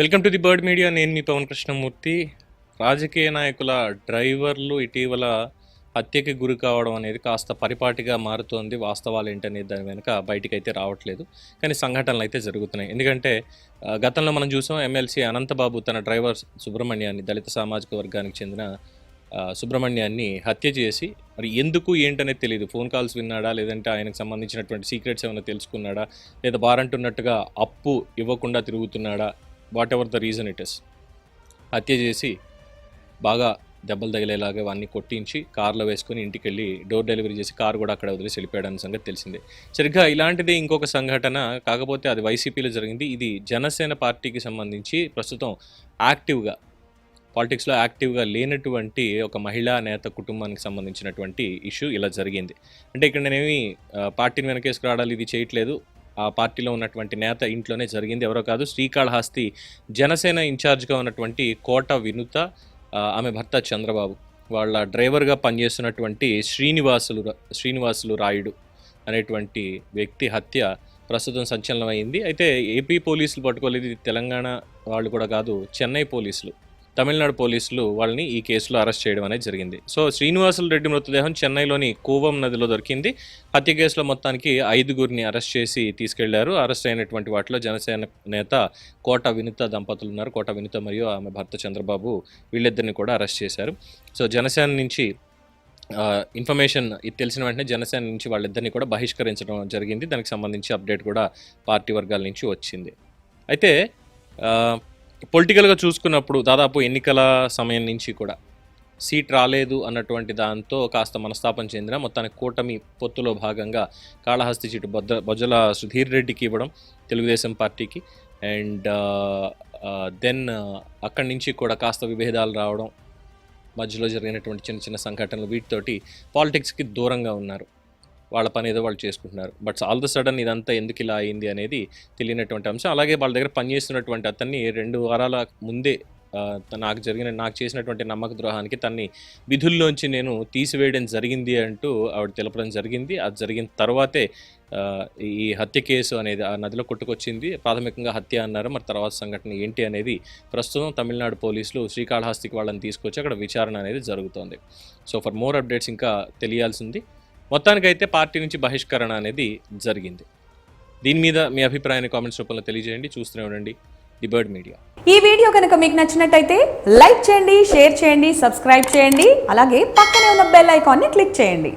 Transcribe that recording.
Welcome to the bird media. నేను మీ పవన్ కృష్ణమూర్తి. రాజకీయ నాయకుల డ్రైవర్లు ఇటీవల హత్యకి గురి కావడం అనేది కాస్త పరిపాటిగా మారుతోంది. వాస్తవాలు ఏంటనేది దాని వెనుక బయటికి అయితే రావట్లేదు. కానీ సంఘటనలు అయితే జరుగుతున్నాయి. ఎందుకంటే గతంలో మనం చూసాం ఎమ్మెల్సీ అనంతబాబు తన డ్రైవర్ సుబ్రహ్మణ్యాన్ని దళిత సామాజిక వర్గానికి చెందిన సుబ్రహ్మణ్యాన్ని హత్య చేసి మరి ఎందుకు ఏంటనేది తెలియదు ఫోన్ కాల్స్ విన్నాడా? లేదంటే ఆయనకు సంబంధించినటువంటి సీక్రెట్స్ ఏమైనా తెలుసుకున్నాడా? లేదా వారంటున్నట్టుగా అప్పు ఇవ్వకుండా తిరుగుతున్నాడా? Whatever the reason it is. హత్య చేసి బాగా దెబ్బలు తగిలేలాగా వాడిని కొట్టించి కార్లో వేసుకుని ఇంటికి వెళ్ళి డోర్ డెలివరీ చేసి కారు కూడా అక్కడ వదిలేసి వెళ్ళిపోయాడన్న సంగతి తెలిసిందే. సరిగ్గా ఇలాంటిది ఇంకొక సంఘటన కాకపోతే అది వైసీపీలో జరిగింది. ఇది జనసేన పార్టీకి సంబంధించి ప్రస్తుతం యాక్టివ్గా పాలిటిక్స్లో యాక్టివ్గా లేనటువంటి ఒక మహిళా నేత కుటుంబానికి సంబంధించినటువంటి ఇష్యూ ఇలా జరిగింది. అంటే ఇక్కడ నేనేమి పార్టీని వెనకేసుకురావడాలి ఇది చేయట్లేదు. ఆ పార్టీలో ఉన్నటువంటి నేత ఇంట్లోనే జరిగింది. ఎవరో కాదు శ్రీకాళహస్తి జనసేన ఇన్ఛార్జ్గా ఉన్నటువంటి కోట వినుత ఆమె భర్త చంద్రబాబు. వాళ్ళ డ్రైవర్గా పనిచేస్తున్నటువంటి శ్రీనివాసులు శ్రీనివాసులు రాయుడు అనేటువంటి వ్యక్తి హత్య ప్రస్తుతం సంచలనమైంది. అయితే ఏపీ పోలీసులు పట్టుకోలేదు. ఇది తెలంగాణ వాళ్ళు కూడా కాదు చెన్నై పోలీసులు. తమిళనాడు పోలీసులు వాళ్ళని ఈ కేసులో అరెస్ట్ చేయడం అనేది జరిగింది. సో శ్రీనివాసులు రెడ్డి మృతదేహం చెన్నైలోని కూవం నదిలో దొరికింది. హత్య కేసులో మొత్తానికి ఐదుగురిని అరెస్ట్ చేసి తీసుకెళ్ళారు. అరెస్ట్ అయినటువంటి వాటిలో జనసేన నేత కోట వినుత దంపతులు ఉన్నారు. కోట వినుత మరియు ఆమె భర్త చంద్రబాబు వీళ్ళిద్దరిని కూడా అరెస్ట్ చేశారు. సో జనసేన నుంచి ఇన్ఫర్మేషన్ ఇది తెలిసిన వెంటనే జనసేన నుంచి వాళ్ళిద్దరిని కూడా బహిష్కరించడం జరిగింది. దానికి సంబంధించి అప్డేట్ కూడా పార్టీ వర్గాల నుంచి వచ్చింది. అయితే పొలిటికల్గా చూసుకున్నప్పుడు దాదాపు ఎన్నికల సమయం నుంచి కూడా సీట్ రాలేదు అన్నటువంటి దాంతో కాస్త మనస్తాపం చెందిన మొత్తానికి కూటమి పొత్తులో భాగంగా కాళహస్తి సీటు బొద్ద బొజ్జల సుధీర్ రెడ్డికి ఇవ్వడం తెలుగుదేశం పార్టీకి. అండ్ దెన్ అక్కడి నుంచి కూడా కాస్త విభేదాలు రావడం మధ్యలో జరిగినటువంటి చిన్న చిన్న సంఘటనలు వీటితోటి పాలిటిక్స్కి దూరంగా ఉన్నారు. వాళ్ళ పని ఏదో వాళ్ళు చేసుకుంటున్నారు. బట్ ఆల్ ద సడన్ ఇదంతా ఎందుకు ఇలా అయింది అనేది తెలియనటువంటి అంశం. అలాగే వాళ్ళ దగ్గర పనిచేస్తున్నటువంటి అతన్ని రెండు వారాల ముందే నాకు జరిగిన నాకు చేసినటువంటి నమ్మక ద్రోహానికి తన్ని విధుల్లోంచి నేను తీసివేయడం జరిగింది అంటూ ఆవిడ తెలపడం జరిగింది. అది జరిగిన తర్వాతే ఈ హత్య కేసు అనేది ఆ నదిలో కొట్టుకొచ్చింది. ప్రాథమికంగా హత్య అన్నారు. మరి తర్వాత సంఘటన ఏంటి అనేది ప్రస్తుతం తమిళనాడు పోలీసులు శ్రీకాళహస్తికి వాళ్ళని తీసుకొచ్చి అక్కడ విచారణ అనేది జరుగుతోంది. సో ఫర్ మోర్ అప్డేట్స్ ఇంకా తెలియాల్సింది. మొత్తానికైతే పార్టీ నుంచి బహిష్కరణ అనేది జరిగింది. దీని మీద మీ అభిప్రాయాన్ని కామెంట్స్ రూపంలో తెలియజేయండి. చూస్తూనే ఉండండి ది బర్డ్ మీడియా. ఈ వీడియో కనుక మీకు నచ్చినట్టయితే లైక్ చేయండి షేర్ చేయండి సబ్స్క్రైబ్ చేయండి అలాగే పక్కనే ఉన్న బెల్ ఐకాన్ని క్లిక్ చేయండి.